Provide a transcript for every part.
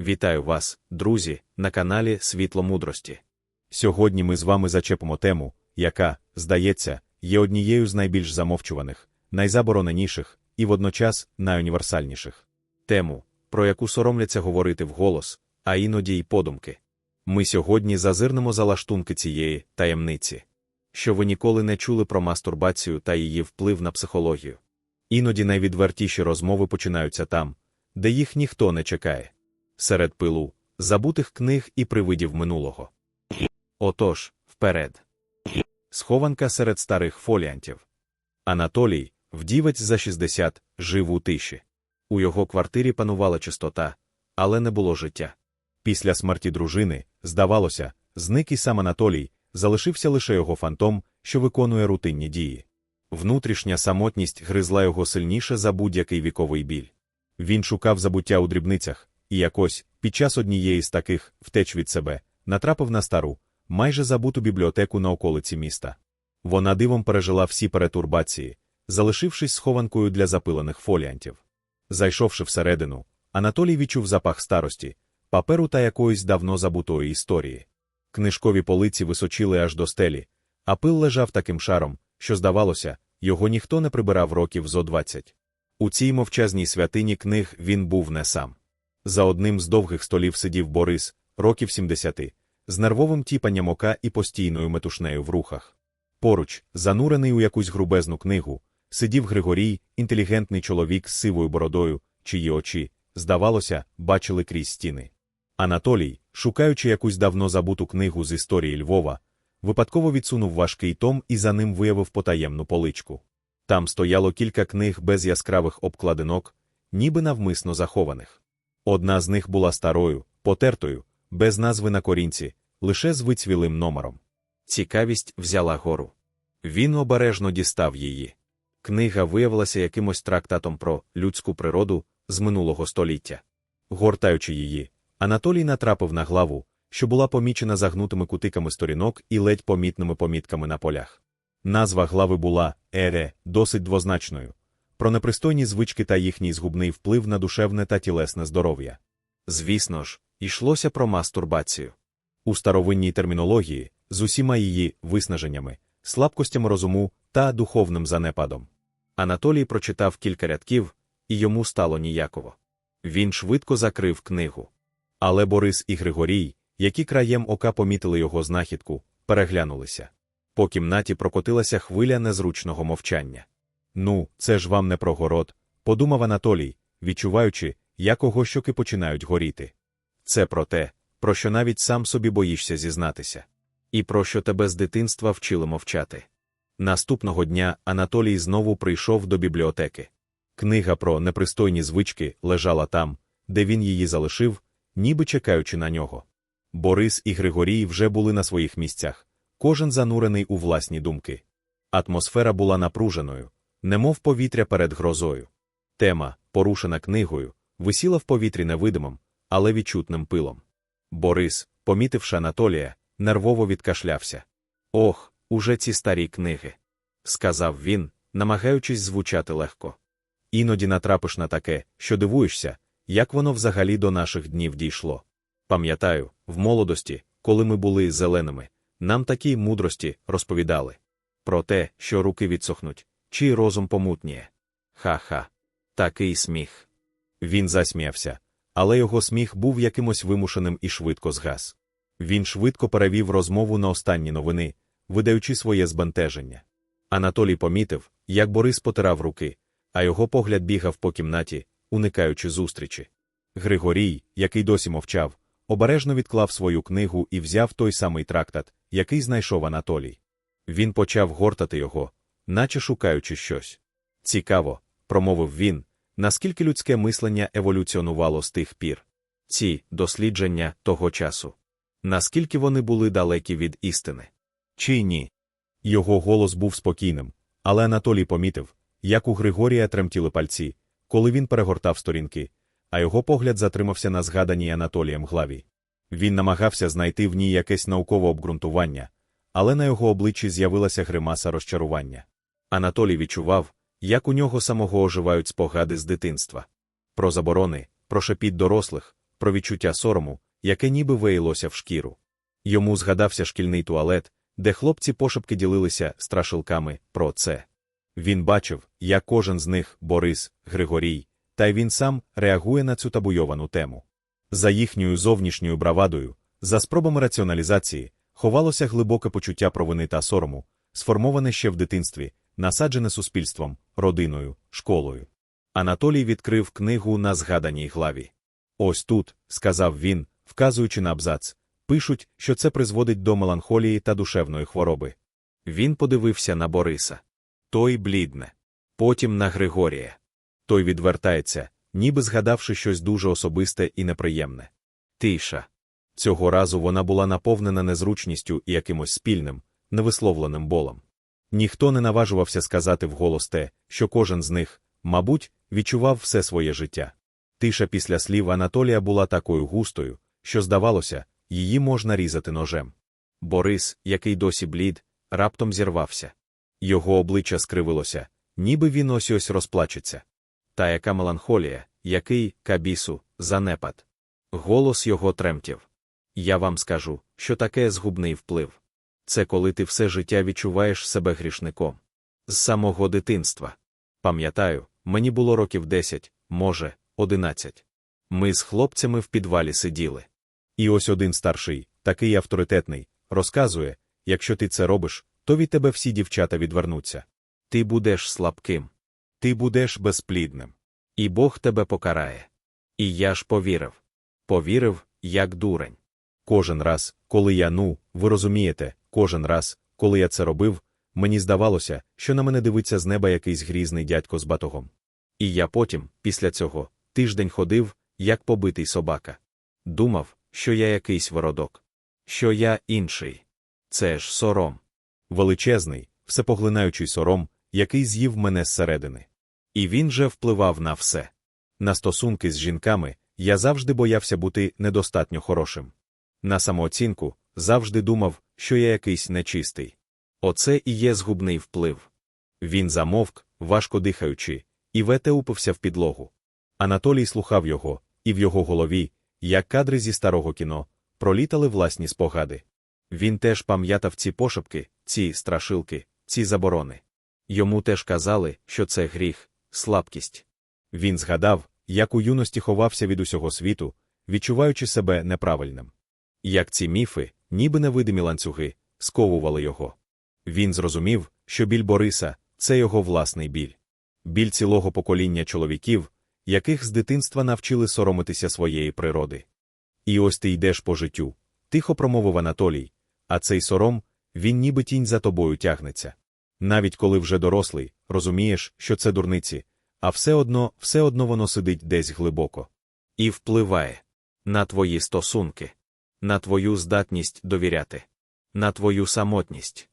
Вітаю вас, друзі, на каналі Світло Мудрості. Сьогодні ми з вами зачепимо тему, яка, здається, є однією з найбільш замовчуваних, найзабороненіших і водночас найуніверсальніших. Тему, про яку соромляться говорити вголос, а іноді й подумки. Ми сьогодні зазирнемо за лаштунки цієї таємниці, що ви ніколи не чули про мастурбацію та її вплив на психологію. Іноді найвідвертіші розмови починаються там, де їх ніхто не чекає серед пилу, забутих книг і привидів минулого. Отож, вперед. Схованка серед старих фоліантів. Анатолій, вдівець за 60, жив у тиші. У його квартирі панувала чистота, але не було життя. Після смерті дружини, здавалося, зник і сам Анатолій, залишився лише його фантом, що виконує рутинні дії. Внутрішня самотність гризла його сильніше за будь-який віковий біль. Він шукав забуття у дрібницях, і якось, під час однієї з таких втеч від себе, натрапив на стару, майже забуту бібліотеку на околиці міста. Вона дивом пережила всі перетурбації, залишившись схованкою для запилених фоліантів. Зайшовши всередину, Анатолій відчув запах старості, паперу та якоїсь давно забутої історії. Книжкові полиці височили аж до стелі, а пил лежав таким шаром, що, здавалося, його ніхто не прибирав років зо двадцять. У цій мовчазній святині книг він був не сам. За одним з довгих столів сидів Борис, років сімдесяти, з нервовим тіпанням ока і постійною метушнею в рухах. Поруч, занурений у якусь грубезну книгу, сидів Григорій, інтелігентний чоловік з сивою бородою, чиї очі, здавалося, бачили крізь стіни. Анатолій, шукаючи якусь давно забуту книгу з історії Львова, випадково відсунув важкий том і за ним виявив потаємну поличку. Там стояло кілька книг без яскравих обкладинок, ніби навмисно захованих. Одна з них була старою, потертою, без назви на корінці, лише з вицвілим номером. Цікавість взяла гору. Він обережно дістав її. Книга виявилася якимось трактатом про людську природу з минулого століття. Гортаючи її, Анатолій натрапив на главу, що була помічена загнутими кутиками сторінок і ледь помітними помітками на полях. Назва глави була Ере, досить двозначною про непристойні звички та їхній згубний вплив на душевне та тілесне здоров'я. Звісно ж, йшлося про мастурбацію. У старовинній термінології з усіма її виснаженнями, слабкостями розуму та духовним занепадом. Анатолій прочитав кілька рядків, і йому стало ніяково. Він швидко закрив книгу. Але Борис і Григорій, які краєм ока помітили його знахідку, переглянулися. По кімнаті прокотилася хвиля незручного мовчання. Ну, це ж вам не про город, подумав Анатолій, відчуваючи, як ого щоки починають горіти. Це про те, про що навіть сам собі боїшся зізнатися, і про що тебе з дитинства вчили мовчати. Наступного дня Анатолій знову прийшов до бібліотеки. Книга про непристойні звички лежала там, де він її залишив, ніби чекаючи на нього. Борис і Григорій вже були на своїх місцях, кожен занурений у власні думки. Атмосфера була напруженою, немов повітря перед грозою. Тема, порушена книгою, висіла в повітрі невидимим, але відчутним пилом. Борис, помітивши Анатолія, нервово відкашлявся. Ох, уже ці старі книги, сказав він, намагаючись звучати легко. Іноді натрапиш на таке, що дивуєшся, як воно взагалі до наших днів дійшло. Пам'ятаю, в молодості, коли ми були зеленими, нам такі мудрості розповідали про те, що руки відсохнуть, чи розум помутніє. Ха-ха, такий сміх. Він засміявся, але його сміх був якимось вимушеним і швидко згас. Він швидко перевів розмову на останні новини, видаючи своє збентеження. Анатолій помітив, як Борис потирав руки, а його погляд бігав по кімнаті, уникаючи зустрічі. Григорій, який досі мовчав, обережно відклав свою книгу і взяв той самий трактат, який знайшов Анатолій. Він почав гортати його, наче шукаючи щось. Цікаво, промовив він, наскільки людське мислення еволюціонувало з тих пір. Ці дослідження того часу. Наскільки вони були далекі від істини? Чи ні? Його голос був спокійним, але Анатолій помітив, як у Григорія тремтіли пальці, коли він перегортав сторінки, а його погляд затримався на згаданій Анатолієм главі. Він намагався знайти в ній якесь наукове обґрунтування, але на його обличчі з'явилася гримаса розчарування. Анатолій відчував, як у нього самого оживають спогади з дитинства. Про заборони, про шепіт дорослих, про відчуття сорому, яке ніби веїлося в шкіру. Йому згадався шкільний туалет, де хлопці пошепки ділилися страшилками про це. Він бачив, як кожен з них, Борис, Григорій, та й він сам реагує на цю табуйовану тему. За їхньою зовнішньою бравадою, за спробами раціоналізації, ховалося глибоке почуття провини та сорому, сформоване ще в дитинстві, насаджене суспільством, родиною, школою. Анатолій відкрив книгу на згаданій главі. Ось тут, сказав він, вказуючи на абзац, пишуть, що це призводить до меланхолії та душевної хвороби. Він подивився на Бориса. Той блідне. Потім на Григорія. Той відвертається, ніби згадавши щось дуже особисте і неприємне. Тиша. Цього разу вона була наповнена незручністю і якимось спільним, невисловленим болем. Ніхто не наважувався сказати вголос те, що кожен з них, мабуть, відчував все своє життя. Тиша після слів Анатолія була такою густою, що, здавалося, її можна різати ножем. Борис, який досі блід, раптом зірвався. Його обличчя скривилося, ніби він ось ось розплачеться. Та яка меланхолія, який, кабісу, занепад. Голос його тремтів. Я вам скажу, що таке згубний вплив. Це коли ти все життя відчуваєш себе грішником. З самого дитинства. Пам'ятаю, мені було років десять, може, одинадцять. Ми з хлопцями в підвалі сиділи. І ось один старший, такий авторитетний, розказує якщо ти це робиш, то від тебе всі дівчата відвернуться. Ти будеш слабким. Ти будеш безплідним. І Бог тебе покарає. І я ж повірив. Повірив, як дурень. Кожен раз, коли я ну, ви розумієте, кожен раз, коли я це робив, мені здавалося, що на мене дивиться з неба якийсь грізний дядько з батогом. І я потім, після цього, тиждень ходив, як побитий собака. Думав, що я якийсь вородок, що я інший. Це ж сором. Величезний, всепоглинаючий сором, який з'їв мене зсередини. І він же впливав на все. На стосунки з жінками я завжди боявся бути недостатньо хорошим. На самооцінку завжди думав, що я якийсь нечистий. Оце і є згубний вплив. Він замовк, важко дихаючи, і вете упився в підлогу. Анатолій слухав його, і в його голові, як кадри зі старого кіно, пролітали власні спогади. Він теж пам'ятав ці пошепки, ці страшилки, ці заборони. Йому теж казали, що це гріх, слабкість. Він згадав, як у юності ховався від усього світу, відчуваючи себе неправильним. Як ці міфи, ніби невидимі ланцюги, сковували його. Він зрозумів, що біль Бориса це його власний біль. Біль цілого покоління чоловіків, яких з дитинства навчили соромитися своєї природи. І ось ти йдеш по життю, тихо промовив Анатолій, а цей сором, він ніби тінь за тобою тягнеться. Навіть коли вже дорослий, розумієш, що це дурниці, а все одно, все одно воно сидить десь глибоко. І впливає на твої стосунки, на твою здатність довіряти, на твою самотність.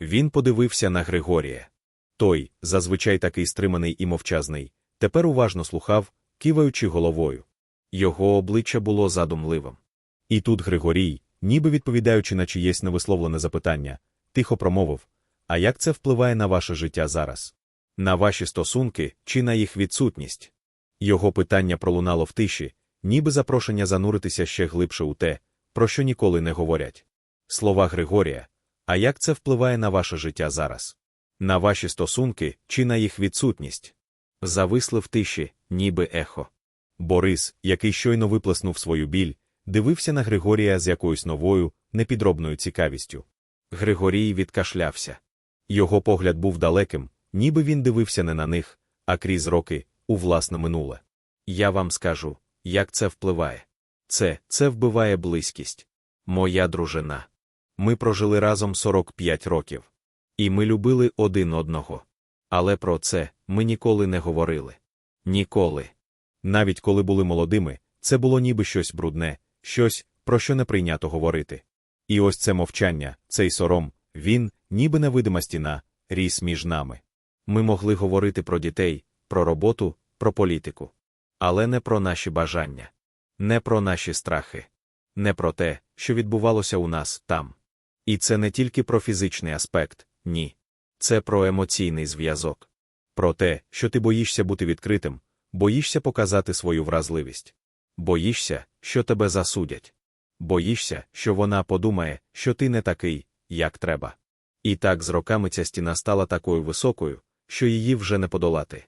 Він подивився на Григорія. Той, зазвичай такий стриманий і мовчазний, тепер уважно слухав, киваючи головою. Його обличчя було задумливим. І тут Григорій, ніби відповідаючи на чиєсь невисловлене запитання, тихо промовив А як це впливає на ваше життя зараз? На ваші стосунки чи на їх відсутність? Його питання пролунало в тиші, ніби запрошення зануритися ще глибше у те, про що ніколи не говорять. Слова Григорія, а як це впливає на ваше життя зараз? На ваші стосунки чи на їх відсутність? Зависли в тиші, ніби ехо. Борис, який щойно виплеснув свою біль, дивився на Григорія з якоюсь новою, непідробною цікавістю. Григорій відкашлявся. Його погляд був далеким, ніби він дивився не на них, а крізь роки, у власне минуле. Я вам скажу, як це впливає. Це, це вбиває близькість. Моя дружина. Ми прожили разом 45 років. І ми любили один одного. Але про це ми ніколи не говорили. Ніколи. Навіть коли були молодими, це було ніби щось брудне, щось, про що не прийнято говорити. І ось це мовчання, цей сором, він, ніби невидима стіна, ріс між нами. Ми могли говорити про дітей, про роботу, про політику. Але не про наші бажання, не про наші страхи, не про те, що відбувалося у нас там. І це не тільки про фізичний аспект, ні. Це про емоційний зв'язок. Про те, що ти боїшся бути відкритим, боїшся показати свою вразливість. Боїшся, що тебе засудять. Боїшся, що вона подумає, що ти не такий, як треба. І так з роками ця стіна стала такою високою, що її вже не подолати.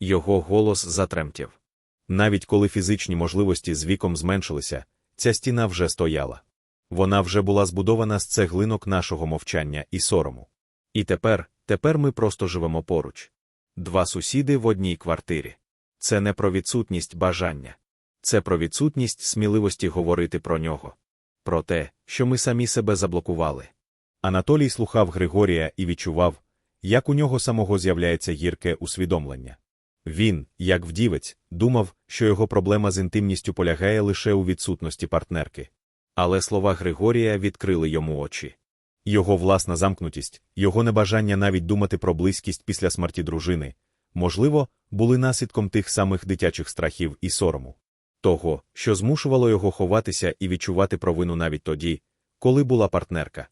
Його голос затремтів. Навіть коли фізичні можливості з віком зменшилися, ця стіна вже стояла. Вона вже була збудована з цеглинок нашого мовчання і сорому. І тепер, тепер ми просто живемо поруч. Два сусіди в одній квартирі. Це не про відсутність бажання. Це про відсутність сміливості говорити про нього. Про те, що ми самі себе заблокували. Анатолій слухав Григорія і відчував, як у нього самого з'являється гірке усвідомлення. Він, як вдівець, думав, що його проблема з інтимністю полягає лише у відсутності партнерки. Але слова Григорія відкрили йому очі. Його власна замкнутість, його небажання навіть думати про близькість після смерті дружини, можливо, були наслідком тих самих дитячих страхів і сорому. Того, що змушувало його ховатися і відчувати провину навіть тоді, коли була партнерка.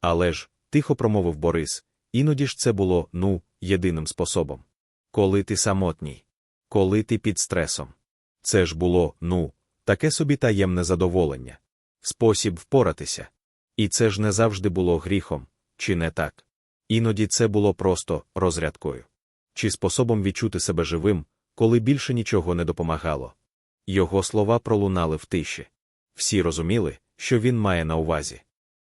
Але ж, тихо промовив Борис, іноді ж це було, ну, єдиним способом. Коли ти самотній, коли ти під стресом. Це ж було, ну, таке собі таємне задоволення. Спосіб впоратися. І це ж не завжди було гріхом, чи не так? Іноді це було просто розрядкою. Чи способом відчути себе живим, коли більше нічого не допомагало. Його слова пролунали в тиші. Всі розуміли, що він має на увазі.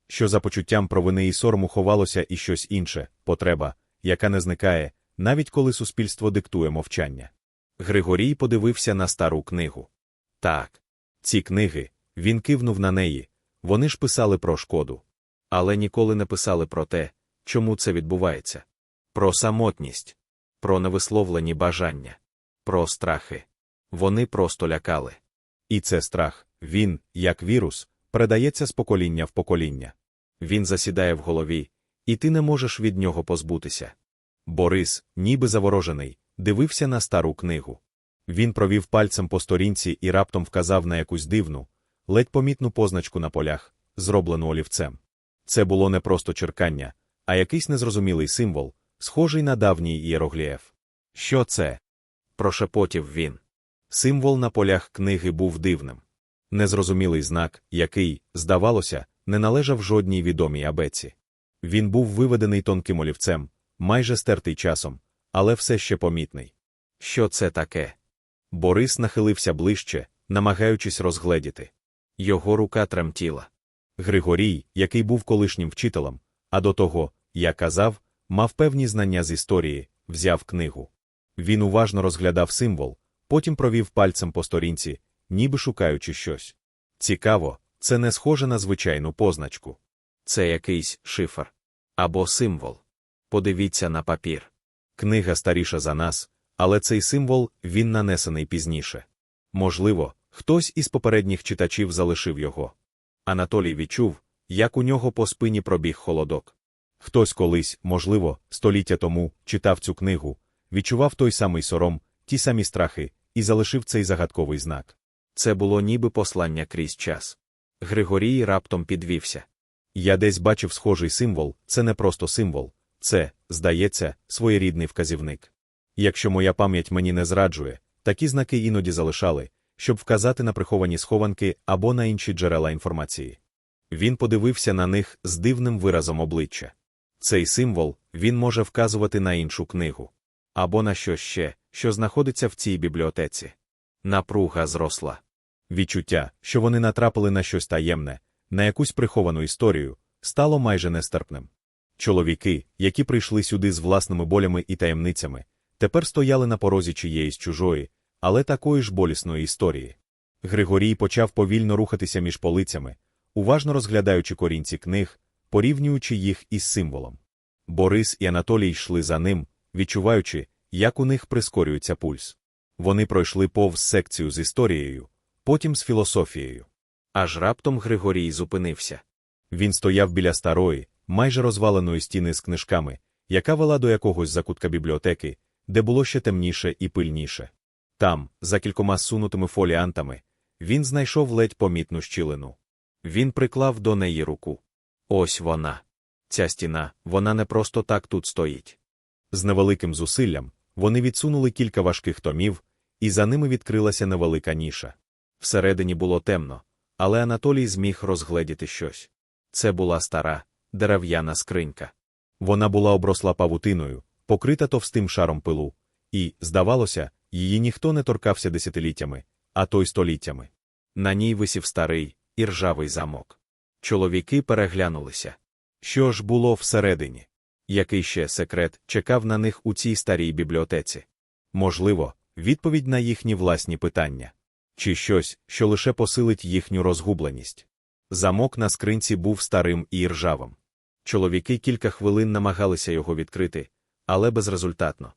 Що за почуттям провини і сорому ховалося і щось інше, потреба, яка не зникає, навіть коли суспільство диктує мовчання. Григорій подивився на стару книгу. Так, Ці книги, він кивнув на неї, вони ж писали про шкоду. але ніколи не писали про те, чому це відбувається. Про самотність, про невисловлені бажання, про страхи. Вони просто лякали. І це страх, він, як вірус, передається з покоління в покоління. Він засідає в голові, і ти не можеш від нього позбутися. Борис, ніби заворожений, дивився на стару книгу. Він провів пальцем по сторінці і раптом вказав на якусь дивну, ледь помітну позначку на полях, зроблену олівцем. Це було не просто черкання, а якийсь незрозумілий символ, схожий на давній ієроглієф. Що це? прошепотів він. Символ на полях книги був дивним. Незрозумілий знак, який, здавалося, не належав жодній відомій абеці. Він був виведений тонким олівцем, майже стертий часом, але все ще помітний. Що це таке? Борис нахилився ближче, намагаючись розгледіти. Його рука тремтіла. Григорій, який був колишнім вчителем, а до того, я казав, мав певні знання з історії, взяв книгу. Він уважно розглядав символ, потім провів пальцем по сторінці, ніби шукаючи щось. Цікаво, це не схоже на звичайну позначку. Це якийсь шифр. Або символ. Подивіться на папір. Книга старіша за нас, але цей символ він нанесений пізніше. Можливо, хтось із попередніх читачів залишив його. Анатолій відчув, як у нього по спині пробіг холодок. Хтось колись, можливо, століття тому, читав цю книгу, відчував той самий сором, ті самі страхи, і залишив цей загадковий знак. Це було ніби послання крізь час. Григорій раптом підвівся. Я десь бачив схожий символ, це не просто символ, це, здається, своєрідний вказівник. Якщо моя пам'ять мені не зраджує, такі знаки іноді залишали, щоб вказати на приховані схованки або на інші джерела інформації. Він подивився на них з дивним виразом обличчя. Цей символ він може вказувати на іншу книгу. Або на що ще, що знаходиться в цій бібліотеці. Напруга зросла. Відчуття, що вони натрапили на щось таємне, на якусь приховану історію, стало майже нестерпним. Чоловіки, які прийшли сюди з власними болями і таємницями, тепер стояли на порозі чиєїсь чужої, але такої ж болісної історії. Григорій почав повільно рухатися між полицями, уважно розглядаючи корінці книг, порівнюючи їх із символом. Борис і Анатолій йшли за ним, відчуваючи, як у них прискорюється пульс. Вони пройшли повз секцію з історією, потім з філософією. Аж раптом Григорій зупинився. Він стояв біля старої, майже розваленої стіни з книжками, яка вела до якогось закутка бібліотеки, де було ще темніше і пильніше. Там, за кількома сунутими фоліантами, він знайшов ледь помітну щілину. Він приклав до неї руку. Ось вона. Ця стіна, вона не просто так тут стоїть. З невеликим зусиллям вони відсунули кілька важких томів, і за ними відкрилася невелика ніша. Всередині було темно, але Анатолій зміг розгледіти щось. Це була стара, дерев'яна скринька. Вона була обросла павутиною, покрита товстим шаром пилу, і, здавалося, її ніхто не торкався десятиліттями, а то й століттями. На ній висів старий і ржавий замок. Чоловіки переглянулися. Що ж було всередині? Який ще секрет чекав на них у цій старій бібліотеці? Можливо, відповідь на їхні власні питання. Чи щось, що лише посилить їхню розгубленість. Замок на скринці був старим і ржавим. Чоловіки кілька хвилин намагалися його відкрити, але безрезультатно.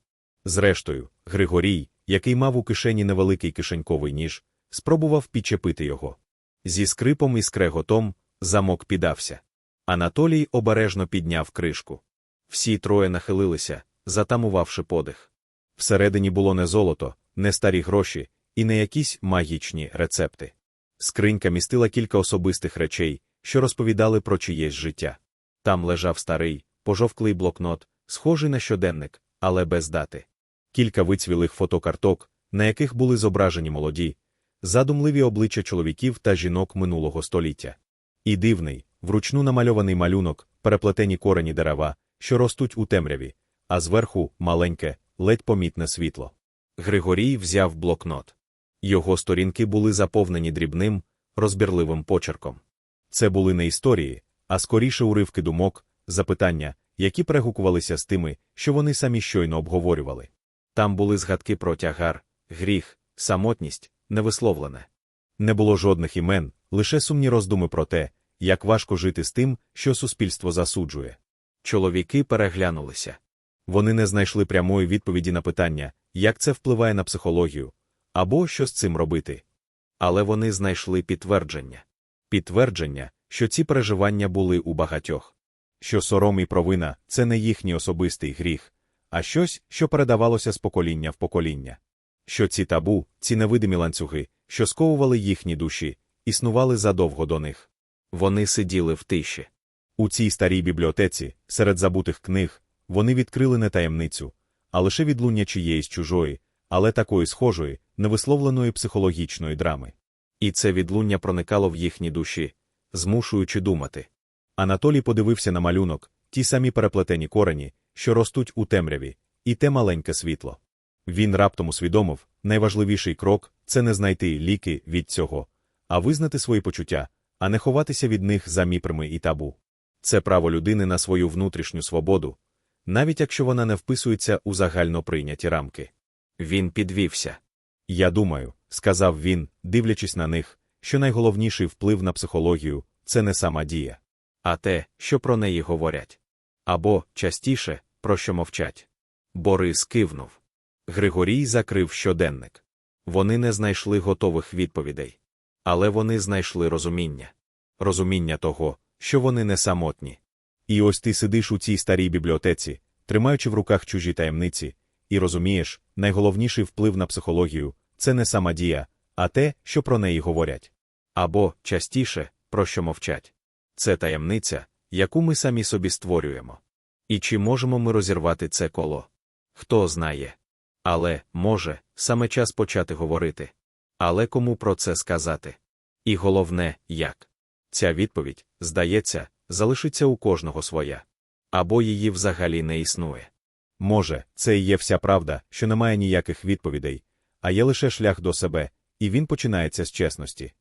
Зрештою, Григорій, який мав у кишені невеликий кишеньковий ніж, спробував підчепити його. Зі скрипом і скреготом замок піддався. Анатолій обережно підняв кришку. Всі троє нахилилися, затамувавши подих. Всередині було не золото, не старі гроші і не якісь магічні рецепти. Скринька містила кілька особистих речей, що розповідали про чиєсь життя. Там лежав старий, пожовклий блокнот, схожий на щоденник, але без дати. Кілька вицвілих фотокарток, на яких були зображені молоді, задумливі обличчя чоловіків та жінок минулого століття. І дивний, вручну намальований малюнок, переплетені корені дерева, що ростуть у темряві, а зверху маленьке, ледь помітне світло. Григорій взяв блокнот. Його сторінки були заповнені дрібним, розбірливим почерком. Це були не історії, а скоріше уривки думок, запитання, які перегукувалися з тими, що вони самі щойно обговорювали. Там були згадки про тягар, гріх, самотність, невисловлене. Не було жодних імен, лише сумні роздуми про те, як важко жити з тим, що суспільство засуджує. Чоловіки переглянулися. Вони не знайшли прямої відповіді на питання, як це впливає на психологію, або що з цим робити. Але вони знайшли підтвердження. Підтвердження, що ці переживання були у багатьох, що сором і провина це не їхній особистий гріх, а щось, що передавалося з покоління в покоління. Що ці табу, ці невидимі ланцюги, що сковували їхні душі, існували задовго до них. Вони сиділи в тиші. У цій старій бібліотеці, серед забутих книг, вони відкрили не таємницю, а лише відлуння чиєїсь чужої, але такої схожої, невисловленої психологічної драми. І це відлуння проникало в їхні душі, змушуючи думати. Анатолій подивився на малюнок, ті самі переплетені корені, що ростуть у темряві, і те маленьке світло. Він раптом усвідомив, найважливіший крок це не знайти ліки від цього, а визнати свої почуття, а не ховатися від них за міпрами і табу. Це право людини на свою внутрішню свободу, навіть якщо вона не вписується у загально прийняті рамки. Він підвівся. Я думаю, сказав він, дивлячись на них, що найголовніший вплив на психологію це не сама дія, а те, що про неї говорять. Або, частіше, про що мовчать. Борис кивнув. Григорій закрив щоденник. Вони не знайшли готових відповідей. Але вони знайшли розуміння. Розуміння того, що вони не самотні. І ось ти сидиш у цій старій бібліотеці, тримаючи в руках чужі таємниці, і розумієш, найголовніший вплив на психологію це не сама дія, а те, що про неї говорять. Або, частіше, про що мовчать. Це таємниця, яку ми самі собі створюємо. І чи можемо ми розірвати це коло? Хто знає. Але, може, саме час почати говорити. Але кому про це сказати? І головне, як? Ця відповідь, здається, залишиться у кожного своя. Або її взагалі не існує. Може, це і є вся правда, що немає ніяких відповідей, а є лише шлях до себе, і він починається з чесності.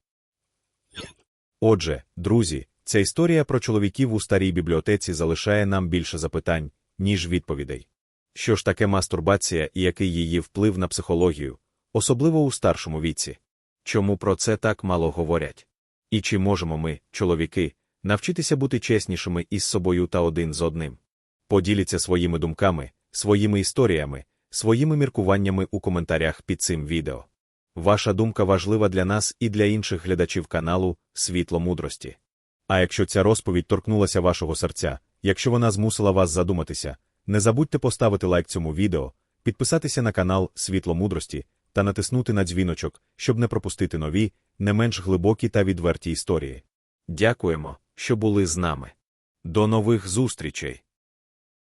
Отже, друзі, ця історія про чоловіків у старій бібліотеці залишає нам більше запитань, ніж відповідей. Що ж таке мастурбація і який її вплив на психологію, особливо у старшому віці? Чому про це так мало говорять? І чи можемо ми, чоловіки, навчитися бути чеснішими із собою та один з одним? Поділіться своїми думками, своїми історіями, своїми міркуваннями у коментарях під цим відео. Ваша думка важлива для нас і для інших глядачів каналу Світло мудрості. А якщо ця розповідь торкнулася вашого серця, якщо вона змусила вас задуматися, не забудьте поставити лайк цьому відео, підписатися на канал Світло мудрості та натиснути на дзвіночок, щоб не пропустити нові, не менш глибокі та відверті історії. Дякуємо, що були з нами. До нових зустрічей!